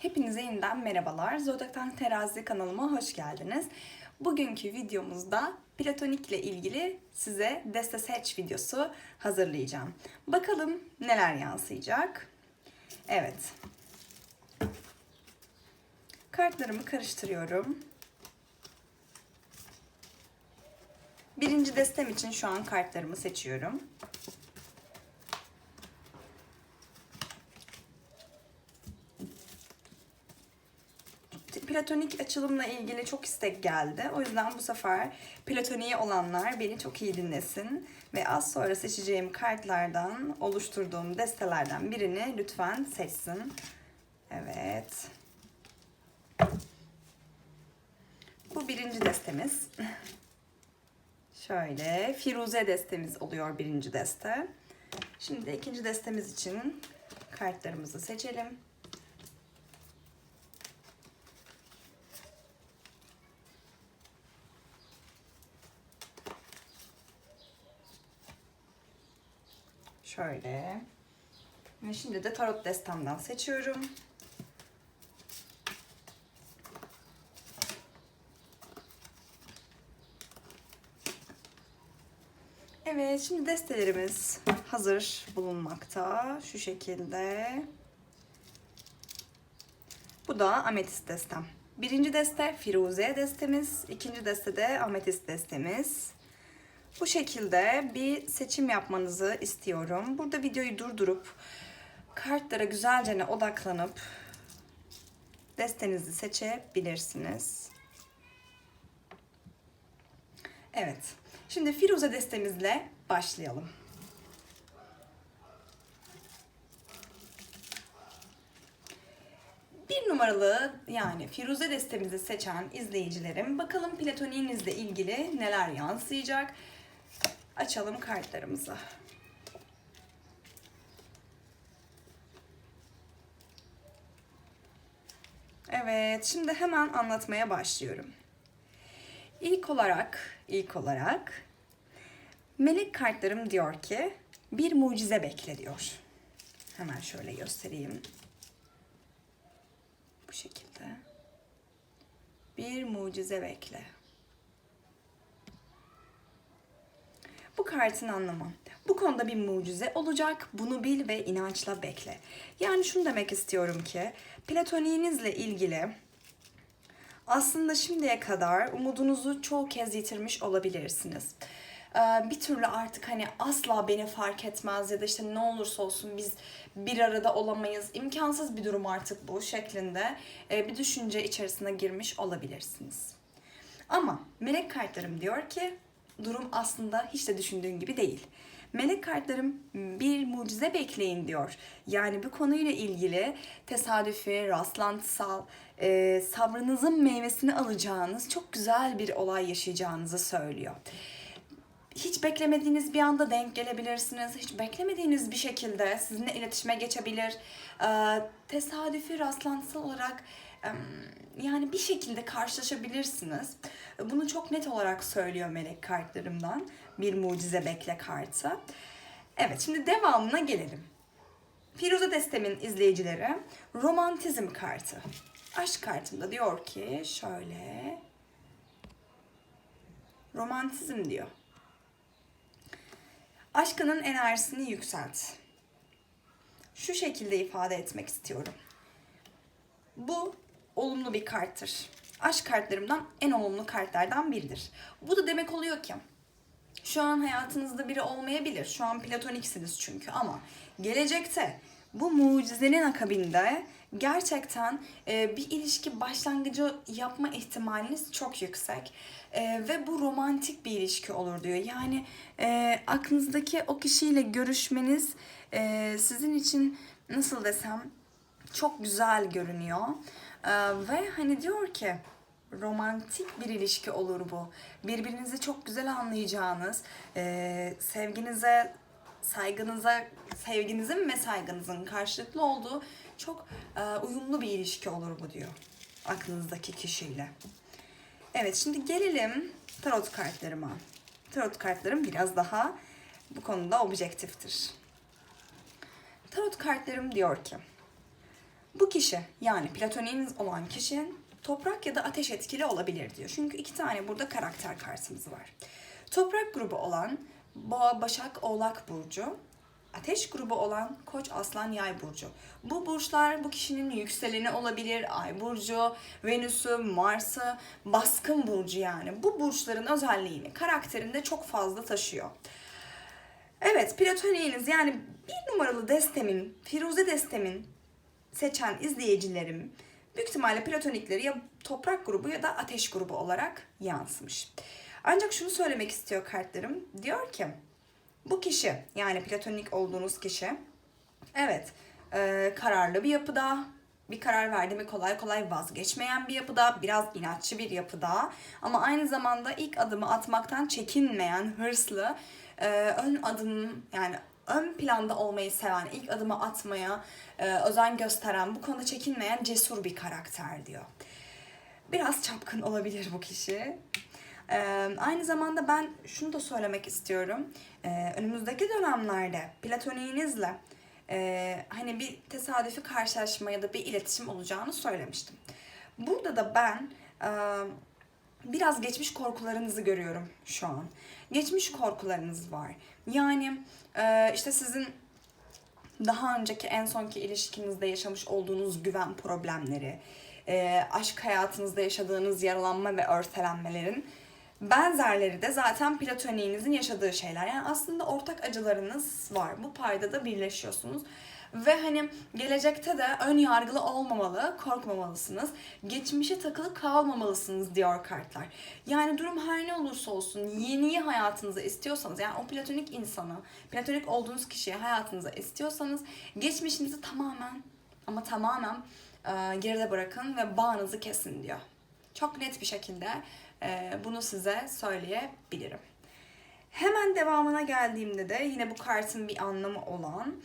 Hepinize yeniden merhabalar. Zodaktan Terazi kanalıma hoş geldiniz. Bugünkü videomuzda platonik ile ilgili size deste seç videosu hazırlayacağım. Bakalım neler yansıyacak. Evet. Kartlarımı karıştırıyorum. Birinci destem için şu an kartlarımı seçiyorum. Platonik açılımla ilgili çok istek geldi. O yüzden bu sefer platoniği olanlar beni çok iyi dinlesin. Ve az sonra seçeceğim kartlardan oluşturduğum destelerden birini lütfen seçsin. Evet. Bu birinci destemiz. Şöyle Firuze destemiz oluyor birinci deste. Şimdi ikinci destemiz için kartlarımızı seçelim. Şöyle. Ve şimdi de tarot destemden seçiyorum. Evet, şimdi destelerimiz hazır bulunmakta. Şu şekilde. Bu da ametist destem. Birinci deste Firuze destemiz, ikinci deste de ametist destemiz. Bu şekilde bir seçim yapmanızı istiyorum. Burada videoyu durdurup kartlara güzelce odaklanıp destenizi seçebilirsiniz. Evet. Şimdi Firuze destemizle başlayalım. Bir numaralı yani Firuze destemizi seçen izleyicilerim bakalım platoniğinizle ilgili neler yansıyacak. Açalım kartlarımızı. Evet, şimdi hemen anlatmaya başlıyorum. İlk olarak, ilk olarak melek kartlarım diyor ki bir mucize bekle diyor. Hemen şöyle göstereyim. Bu şekilde. Bir mucize bekle. Kartın anlamı. Bu konuda bir mucize olacak. Bunu bil ve inançla bekle. Yani şunu demek istiyorum ki platoniğinizle ilgili aslında şimdiye kadar umudunuzu çoğu kez yitirmiş olabilirsiniz. Ee, bir türlü artık hani asla beni fark etmez ya da işte ne olursa olsun biz bir arada olamayız. imkansız bir durum artık bu şeklinde e, bir düşünce içerisine girmiş olabilirsiniz. Ama melek kartlarım diyor ki durum aslında hiç de düşündüğün gibi değil. Melek kartlarım bir mucize bekleyin diyor. Yani bu konuyla ilgili tesadüfi, rastlantısal, e, sabrınızın meyvesini alacağınız çok güzel bir olay yaşayacağınızı söylüyor. Hiç beklemediğiniz bir anda denk gelebilirsiniz. Hiç beklemediğiniz bir şekilde sizinle iletişime geçebilir. E, tesadüfi, rastlantısal olarak yani bir şekilde karşılaşabilirsiniz. Bunu çok net olarak söylüyor melek kartlarımdan. Bir mucize bekle kartı. Evet şimdi devamına gelelim. Firuze Destem'in izleyicileri romantizm kartı. Aşk kartında diyor ki şöyle romantizm diyor. Aşkının enerjisini yükselt. Şu şekilde ifade etmek istiyorum. Bu olumlu bir karttır. Aşk kartlarımdan en olumlu kartlardan biridir. Bu da demek oluyor ki şu an hayatınızda biri olmayabilir. Şu an platoniksiniz çünkü ama gelecekte bu mucizenin akabinde gerçekten e, bir ilişki başlangıcı yapma ihtimaliniz çok yüksek. E, ve bu romantik bir ilişki olur diyor. Yani e, aklınızdaki o kişiyle görüşmeniz e, sizin için nasıl desem çok güzel görünüyor. Ee, ve hani diyor ki romantik bir ilişki olur bu. Birbirinizi çok güzel anlayacağınız, e, sevginize, saygınıza, sevginizin ve saygınızın karşılıklı olduğu çok e, uyumlu bir ilişki olur bu diyor aklınızdaki kişiyle. Evet şimdi gelelim tarot kartlarıma. Tarot kartlarım biraz daha bu konuda objektiftir. Tarot kartlarım diyor ki Bu kişi yani platoniğiniz olan kişinin toprak ya da ateş etkili olabilir diyor. Çünkü iki tane burada karakter kartımız var. Toprak grubu olan Boğa, Başak, Oğlak burcu. Ateş grubu olan Koç, Aslan, Yay burcu. Bu burçlar bu kişinin yükseleni olabilir, Ay burcu, Venüs'ü, Mars'ı, baskın burcu yani. Bu burçların özelliğini karakterinde çok fazla taşıyor. Evet, platoniğiniz yani bir numaralı destemin, Firuze destemin seçen izleyicilerim büyük ihtimalle platonikleri ya toprak grubu ya da ateş grubu olarak yansımış. Ancak şunu söylemek istiyor kartlarım. Diyor ki bu kişi yani platonik olduğunuz kişi evet e, kararlı bir yapıda bir karar verdi mi kolay kolay vazgeçmeyen bir yapıda, biraz inatçı bir yapıda ama aynı zamanda ilk adımı atmaktan çekinmeyen, hırslı, e, ön adım yani ön planda olmayı seven, ilk adımı atmaya e, özen gösteren, bu konuda çekinmeyen cesur bir karakter diyor. Biraz çapkın olabilir bu kişi. Ee, aynı zamanda ben şunu da söylemek istiyorum. Ee, önümüzdeki dönemlerde platoniğinizle e, hani bir tesadüfi karşılaşma ya da bir iletişim olacağını söylemiştim. Burada da ben e, biraz geçmiş korkularınızı görüyorum şu an. Geçmiş korkularınız var. Yani e, işte sizin daha önceki en sonki ilişkinizde yaşamış olduğunuz güven problemleri, e, aşk hayatınızda yaşadığınız yaralanma ve örselenmelerin benzerleri de zaten platoniğinizin yaşadığı şeyler. Yani aslında ortak acılarınız var. Bu payda da birleşiyorsunuz. Ve hani gelecekte de ön yargılı olmamalı, korkmamalısınız. Geçmişe takılı kalmamalısınız diyor kartlar. Yani durum her ne olursa olsun yeniyi hayatınıza istiyorsanız yani o platonik insanı, platonik olduğunuz kişiyi hayatınıza istiyorsanız geçmişinizi tamamen ama tamamen e, geride bırakın ve bağınızı kesin diyor. Çok net bir şekilde bunu size söyleyebilirim. Hemen devamına geldiğimde de yine bu kartın bir anlamı olan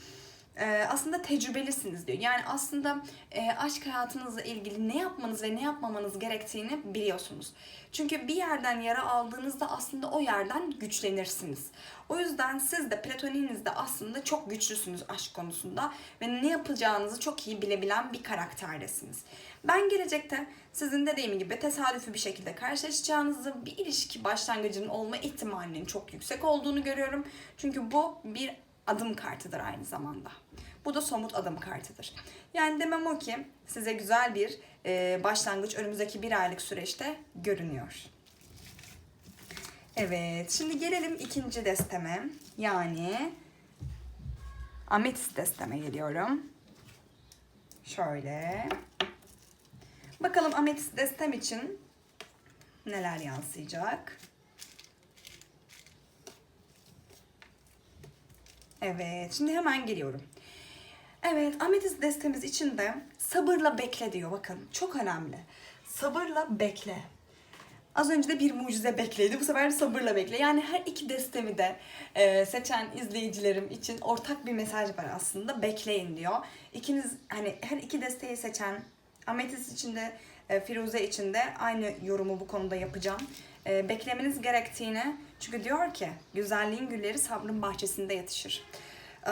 e, aslında tecrübelisiniz diyor. Yani aslında e, aşk hayatınızla ilgili ne yapmanız ve ne yapmamanız gerektiğini biliyorsunuz. Çünkü bir yerden yara aldığınızda aslında o yerden güçlenirsiniz. O yüzden siz de platoniğinizde aslında çok güçlüsünüz aşk konusunda ve ne yapacağınızı çok iyi bilebilen bir karakterdesiniz. Ben gelecekte sizin dediğim gibi tesadüfi bir şekilde karşılaşacağınızı, bir ilişki başlangıcının olma ihtimalinin çok yüksek olduğunu görüyorum. Çünkü bu bir adım kartıdır aynı zamanda. Bu da somut adım kartıdır. Yani demem o ki size güzel bir e, başlangıç önümüzdeki bir aylık süreçte görünüyor. Evet, şimdi gelelim ikinci desteme. Yani ametist desteme geliyorum. Şöyle. Bakalım ametist destem için neler yansıyacak. Evet, şimdi hemen geliyorum. Evet, ametist destemiz için de sabırla bekle diyor. Bakın, çok önemli. Sabırla bekle. Az önce de bir mucize bekledi. Bu sefer sabırla bekle. Yani her iki destemi de e, seçen izleyicilerim için ortak bir mesaj var aslında. Bekleyin diyor. İkiniz hani her iki desteği seçen Ametist için de e, Firuze için de aynı yorumu bu konuda yapacağım. E, beklemeniz gerektiğini çünkü diyor ki güzelliğin gülleri sabrın bahçesinde yetişir. E,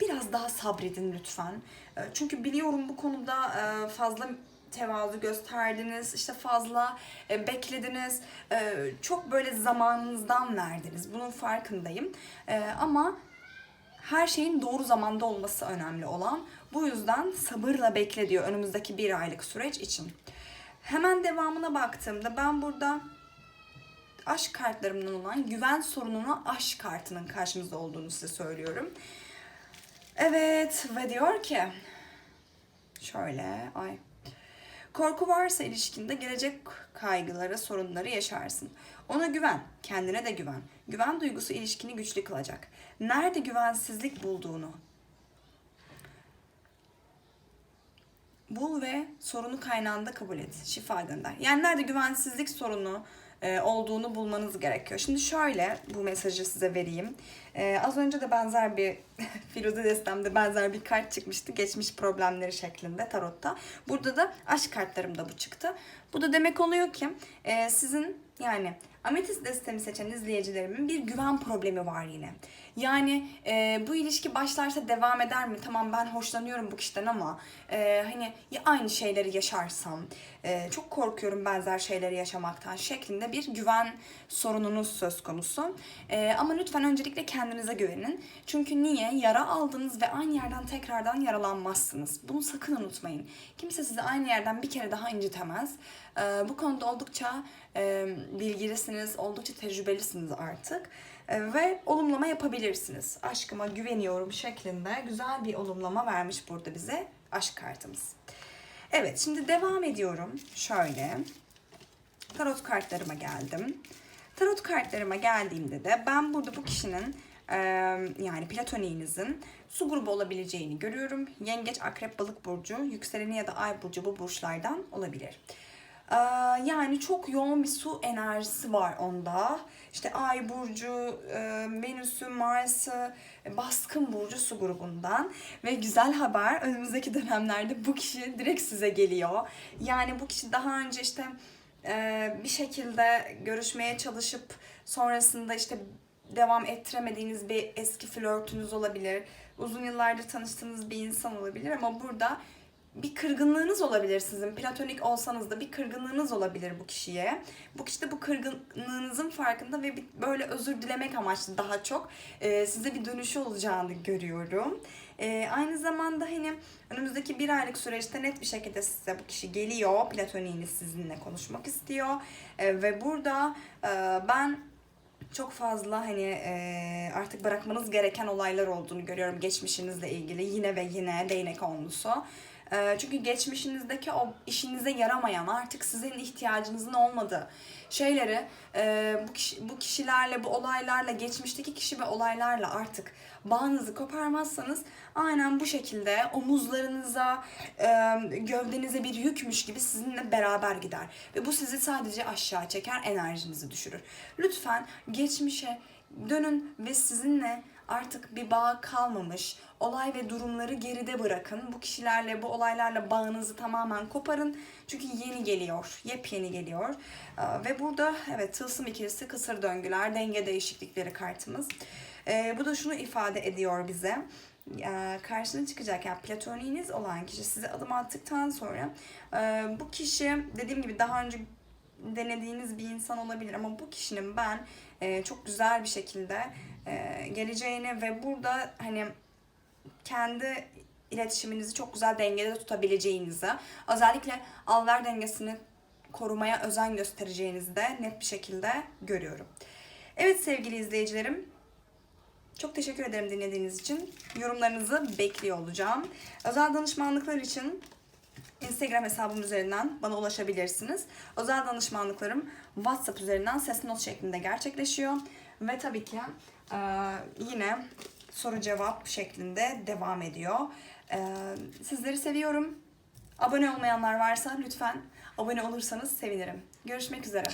biraz daha sabredin lütfen. E, çünkü biliyorum bu konuda e, fazla tevazu gösterdiniz, işte fazla e, beklediniz, e, çok böyle zamanınızdan verdiniz. Bunun farkındayım. Ama her şeyin doğru zamanda olması önemli olan. Bu yüzden sabırla bekle diyor önümüzdeki bir aylık süreç için. Hemen devamına baktığımda ben burada aşk kartlarımdan olan güven sorununu aşk kartının karşımızda olduğunu size söylüyorum. Evet ve diyor ki şöyle ay Korku varsa ilişkinde gelecek kaygıları, sorunları yaşarsın. Ona güven, kendine de güven. Güven duygusu ilişkini güçlü kılacak. Nerede güvensizlik bulduğunu bul ve sorunu kaynağında kabul et. Şifa gönder. Yani nerede güvensizlik sorunu olduğunu bulmanız gerekiyor. Şimdi şöyle bu mesajı size vereyim. Ee, az önce de benzer bir Firuze destemde benzer bir kart çıkmıştı. Geçmiş problemleri şeklinde tarotta. Burada da aşk kartlarımda bu çıktı. Bu da demek oluyor ki e, sizin yani ametist destemi seçen izleyicilerimin bir güven problemi var yine. Yani e, bu ilişki başlarsa devam eder mi? Tamam ben hoşlanıyorum bu kişiden ama e, hani ya aynı şeyleri yaşarsam e, çok korkuyorum benzer şeyleri yaşamaktan şeklinde bir güven sorununuz söz konusu. E, ama lütfen öncelikle kendinize güvenin. Çünkü niye? Yara aldınız ve aynı yerden tekrardan yaralanmazsınız. Bunu sakın unutmayın. Kimse sizi aynı yerden bir kere daha incitemez. E, bu konuda oldukça bilgilisiniz, oldukça tecrübelisiniz artık. Ve olumlama yapabilirsiniz. Aşkıma güveniyorum şeklinde güzel bir olumlama vermiş burada bize aşk kartımız. Evet şimdi devam ediyorum. Şöyle tarot kartlarıma geldim. Tarot kartlarıma geldiğimde de ben burada bu kişinin yani platoniğinizin su grubu olabileceğini görüyorum. Yengeç, akrep, balık burcu, yükseleni ya da ay burcu bu burçlardan olabilir. Ee, Yani çok yoğun bir su enerjisi var onda. İşte Ay burcu, e, Venüs'ü, Mars'ı, e, baskın burcu su grubundan. Ve güzel haber önümüzdeki dönemlerde bu kişi direkt size geliyor. Yani bu kişi daha önce işte e, bir şekilde görüşmeye çalışıp sonrasında işte devam ettiremediğiniz bir eski flörtünüz olabilir. Uzun yıllardır tanıştığınız bir insan olabilir ama burada bir kırgınlığınız olabilir sizin. Platonik olsanız da bir kırgınlığınız olabilir bu kişiye. Bu kişi de bu kırgınlığınızın farkında ve böyle özür dilemek amaçlı daha çok e, size bir dönüşü olacağını görüyorum. E, aynı zamanda hani önümüzdeki bir aylık süreçte net bir şekilde size bu kişi geliyor. Platoniğiniz sizinle konuşmak istiyor. E, ve burada e, ben çok fazla hani e, artık bırakmanız gereken olaylar olduğunu görüyorum geçmişinizle ilgili yine ve yine değnek onlusu. E, çünkü geçmişinizdeki o işinize yaramayan artık sizin ihtiyacınızın olmadığı şeyleri e, bu kişilerle bu olaylarla geçmişteki kişi ve olaylarla artık bağınızı koparmazsanız aynen bu şekilde omuzlarınıza e, gövdenize bir yükmüş gibi sizinle beraber gider ve bu sizi sadece aşağı çeker enerjinizi düşürür. Lütfen geçmişe dönün ve sizinle artık bir bağ kalmamış olay ve durumları geride bırakın. Bu kişilerle, bu olaylarla bağınızı tamamen koparın. Çünkü yeni geliyor, yepyeni geliyor. Ee, Ve burada evet tılsım ikilisi, kısır döngüler, denge değişiklikleri kartımız. Ee, bu da şunu ifade ediyor bize. Ee, karşına çıkacak yani platoniğiniz olan kişi size adım attıktan sonra e, bu kişi dediğim gibi daha önce denediğiniz bir insan olabilir ama bu kişinin ben e, çok güzel bir şekilde e, geleceğini ve burada hani kendi iletişiminizi çok güzel dengede tutabileceğinizi, özellikle al-ver dengesini korumaya özen göstereceğinizi de net bir şekilde görüyorum. Evet sevgili izleyicilerim, çok teşekkür ederim dinlediğiniz için. Yorumlarınızı bekliyor olacağım. Özel danışmanlıklar için Instagram hesabım üzerinden bana ulaşabilirsiniz. Özel danışmanlıklarım WhatsApp üzerinden ses not şeklinde gerçekleşiyor. Ve tabii ki e, yine soru cevap şeklinde devam ediyor. E, sizleri seviyorum. Abone olmayanlar varsa lütfen abone olursanız sevinirim. Görüşmek üzere.